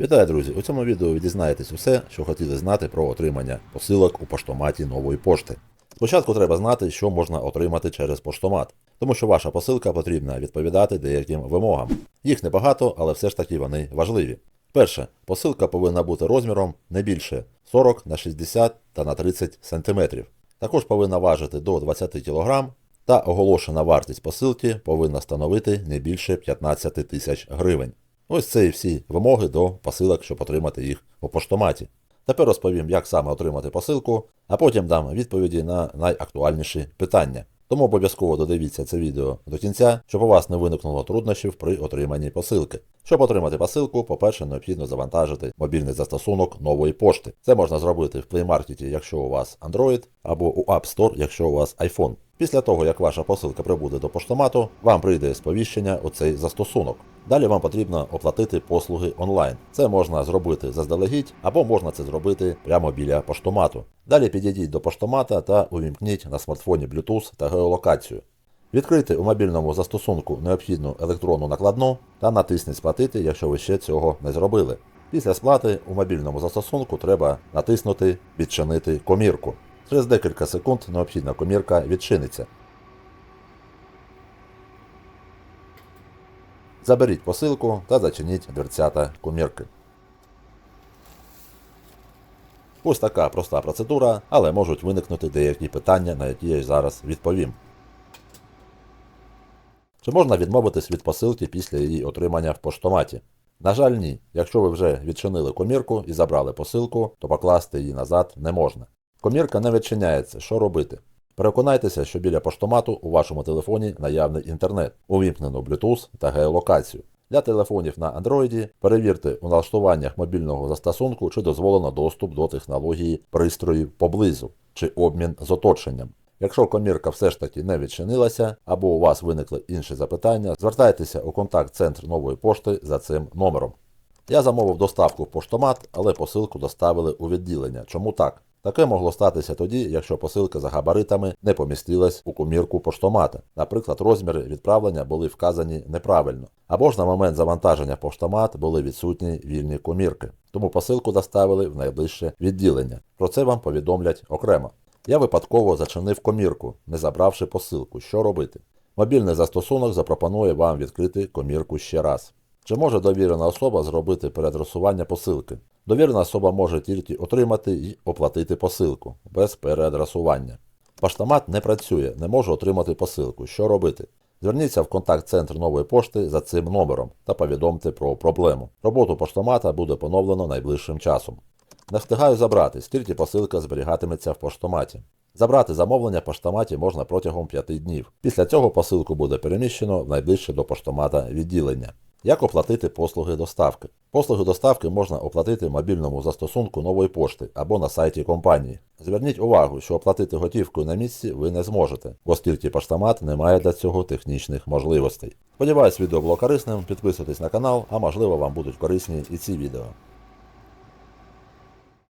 Вітаю, друзі! У цьому відео ви дізнаєтесь усе, що хотіли знати про отримання посилок у поштоматі нової пошти. Спочатку треба знати, що можна отримати через поштомат, тому що ваша посилка потрібна відповідати деяким вимогам. Їх небагато, але все ж таки вони важливі. Перше, посилка повинна бути розміром не більше 40 на 60 та на 30 см. Також повинна важити до 20 кг, та оголошена вартість посилки повинна становити не більше 15 тисяч гривень. Ось це і всі вимоги до посилок, щоб отримати їх у поштоматі. Тепер розповім, як саме отримати посилку, а потім дам відповіді на найактуальніші питання. Тому обов'язково додивіться це відео до кінця, щоб у вас не виникнуло труднощів при отриманні посилки. Щоб отримати посилку, по-перше, необхідно завантажити мобільний застосунок нової пошти. Це можна зробити в Play Market, якщо у вас Android, або у App Store, якщо у вас iPhone. Після того, як ваша посилка прибуде до поштомату, вам прийде сповіщення у цей застосунок. Далі вам потрібно оплатити послуги онлайн. Це можна зробити заздалегідь, або можна це зробити прямо біля поштомату. Далі підійдіть до поштомата та увімкніть на смартфоні Bluetooth та геолокацію. Відкрийте у мобільному застосунку необхідну електронну накладну та натисніть Сплатити, якщо ви ще цього не зробили. Після сплати у мобільному застосунку треба натиснути Відчинити комірку. Через декілька секунд необхідна комірка відчиниться. Заберіть посилку та зачиніть дверцята комірки. Ось така проста процедура, але можуть виникнути деякі питання, на які я зараз відповім. Чи можна відмовитись від посилки після її отримання в поштоматі? На жаль, ні. Якщо ви вже відчинили комірку і забрали посилку, то покласти її назад не можна. Комірка не відчиняється, що робити? Переконайтеся, що біля поштомату у вашому телефоні наявний інтернет, увімкнено Bluetooth та геолокацію. Для телефонів на Android перевірте у налаштуваннях мобільного застосунку, чи дозволено доступ до технології пристроїв поблизу, чи обмін з оточенням. Якщо комірка все ж таки не відчинилася, або у вас виникли інші запитання, звертайтеся у контакт-центр нової пошти за цим номером. Я замовив доставку в поштомат, але посилку доставили у відділення. Чому так? Таке могло статися тоді, якщо посилка за габаритами не помістилась у комірку поштомата. Наприклад, розміри відправлення були вказані неправильно, або ж на момент завантаження в поштомат були відсутні вільні комірки. Тому посилку доставили в найближче відділення. Про це вам повідомлять окремо. Я випадково зачинив комірку, не забравши посилку. Що робити? Мобільний застосунок запропонує вам відкрити комірку ще раз. Чи може довірена особа зробити переадресування посилки? Довірена особа може тільки отримати і оплатити посилку без переадресування. Поштомат не працює, не може отримати посилку. Що робити? Зверніться в контакт-центр нової пошти за цим номером та повідомте про проблему. Роботу поштомата буде поновлено найближчим часом. Не встигаю забрати, скільки посилка зберігатиметься в поштоматі. Забрати замовлення в поштоматі можна протягом 5 днів. Після цього посилку буде переміщено в найближче до поштомата відділення. Як оплатити послуги доставки? Послуги доставки можна оплатити в мобільному застосунку нової пошти або на сайті компанії. Зверніть увагу, що оплатити готівкою на місці ви не зможете, оскільки поштомат не має для цього технічних можливостей. Сподіваюсь, відео було корисним. Підписуйтесь на канал, а можливо вам будуть корисні і ці відео.